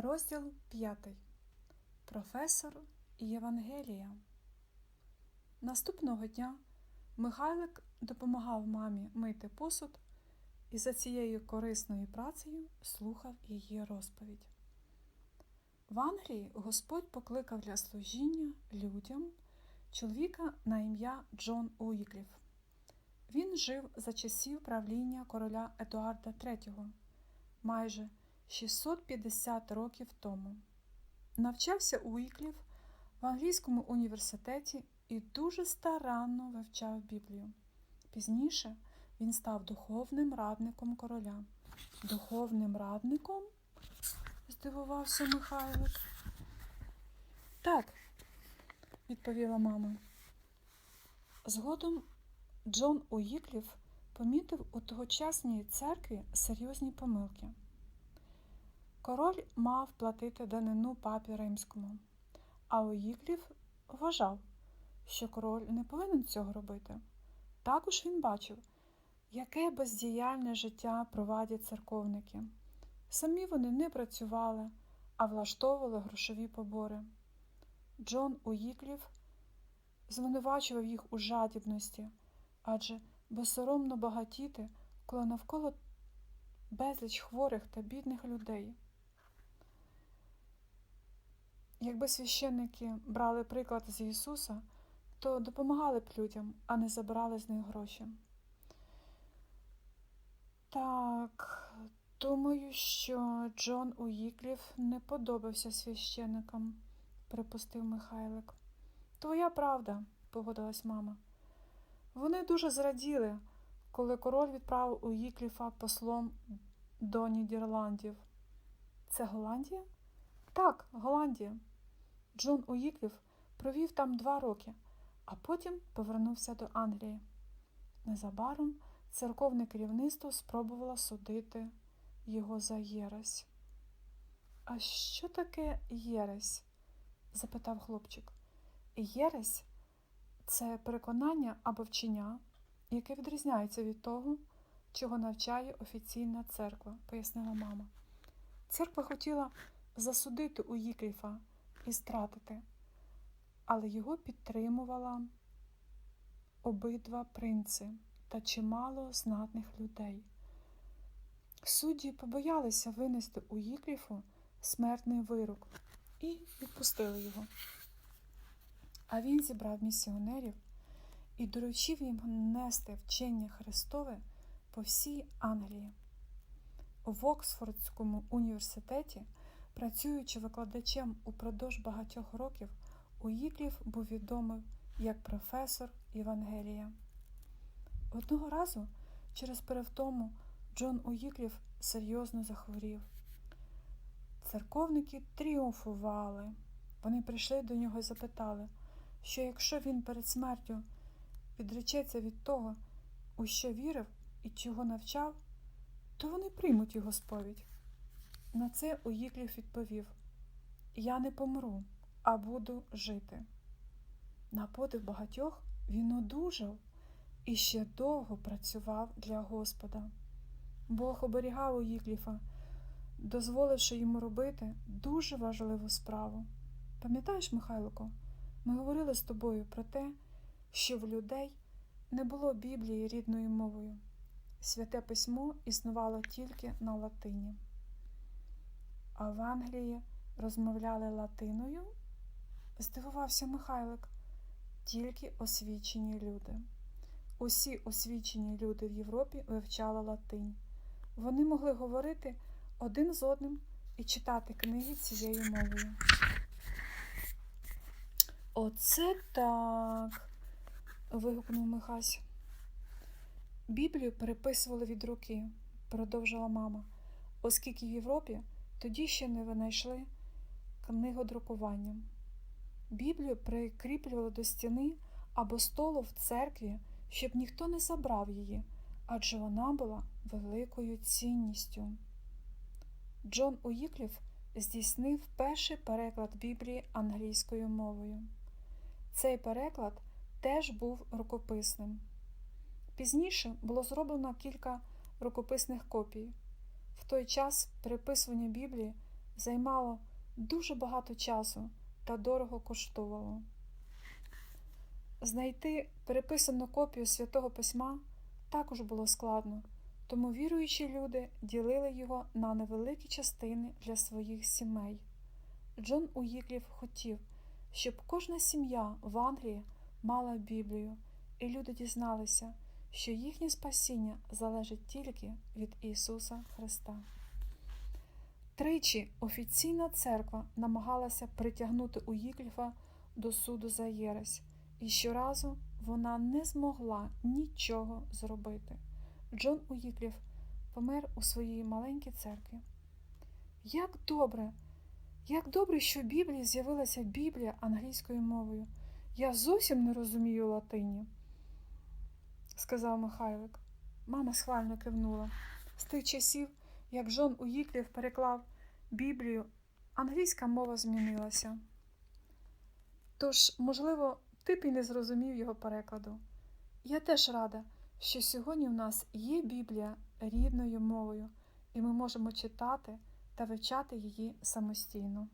Розділ 5. Професор Євангелія. Наступного дня Михайлик допомагав мамі мити посуд і за цією корисною працею слухав її розповідь. В Англії Господь покликав для служіння людям чоловіка на ім'я Джон Уікліф. Він жив за часів правління короля Едуарда III майже 650 років тому. Навчався Уікліф в англійському університеті і дуже старанно вивчав Біблію. Пізніше він став духовним радником короля. Духовним радником? здивувався Михайлик. Так, відповіла мама. Згодом Джон Уікліф помітив у тогочасній церкві серйозні помилки. Король мав платити данину папі римському, а Уїклів вважав, що король не повинен цього робити. Також він бачив, яке бездіяльне життя провадять церковники. Самі вони не працювали, а влаштовували грошові побори. Джон Уїклів звинувачував їх у жадібності, адже безсоромно багатіти, коли навколо безліч хворих та бідних людей. Якби священники брали приклад з Ісуса, то допомагали б людям, а не забирали з них гроші. Так, думаю, що Джон Уїкліф не подобався священникам, припустив Михайлик. Твоя правда, погодилась мама. Вони дуже зраділи, коли король відправив Уїкліфа послом до Нідерландів. Це Голландія? Так, Голландія. Джон Уїкліф провів там два роки, а потім повернувся до Англії. Незабаром церковне керівництво спробувало судити його за єресь. А що таке єресь? запитав хлопчик. Єресь це переконання або вчення, яке відрізняється від того, чого навчає офіційна церква, пояснила мама. Церква хотіла засудити Уїкліфа і стратити, але його підтримувала обидва принци та чимало знатних людей. Судді побоялися винести у Їкліфу смертний вирок і відпустили його. А він зібрав місіонерів і доручив їм нести вчення Христове по всій Англії. В Оксфордському університеті, працюючи викладачем упродовж багатьох років, Уїклів був відомий як професор Євангелія. Одного разу через перевтому Джон Уїклів серйозно захворів. Церковники тріумфували. Вони прийшли до нього і запитали, що якщо він перед смертю відречеться від того, у що вірив і чого навчав, то вони приймуть його сповідь. На це Уїклів відповів: Я не помру, а буду жити. На подив багатьох він одужав і ще довго працював для Господа. Бог оберігав Уїкліфа, дозволивши йому робити дуже важливу справу. Пам'ятаєш, Михайлико, ми говорили з тобою про те, що в людей не було Біблії рідною мовою. Святе письмо існувало тільки на латині. А в Англії розмовляли латиною? Здивувався Михайлик. Тільки освічені люди. Усі освічені люди в Європі вивчали латинь. Вони могли говорити один з одним і читати книги цією мовою. Оце так. вигукнув Михась. Біблію переписували від руки, продовжила мама, оскільки в Європі тоді ще не винайшли книгодрукуванням. Біблію прикріплювали до стіни або столу в церкві, щоб ніхто не забрав її, адже вона була великою цінністю. Джон Уїкліф здійснив перший переклад Біблії англійською мовою. Цей переклад теж був рукописним. Пізніше було зроблено кілька рукописних копій. В той час переписування Біблії займало дуже багато часу та дорого коштувало. Знайти переписану копію святого письма також було складно, тому віруючі люди ділили його на невеликі частини для своїх сімей. Джон Уїклів хотів, щоб кожна сім'я в Англії мала Біблію, і люди дізналися, що їхнє спасіння залежить тільки від Ісуса Христа. Тричі офіційна церква намагалася притягнути Уїкліфа до суду за єресь, і щоразу вона не змогла нічого зробити. Джон Уїкліф помер у своїй маленькій церкві. Як добре! Як добре, що в Біблії з'явилася Біблія англійською мовою. Я зовсім не розумію латині, сказав Михайлик. Мама схвально кивнула. З тих часів, як Джон Уїклів переклав Біблію, англійська мова змінилася. Тож, можливо, ти б і не зрозумів його перекладу. Я теж рада, що сьогодні в нас є Біблія рідною мовою, і ми можемо читати та вивчати її самостійно.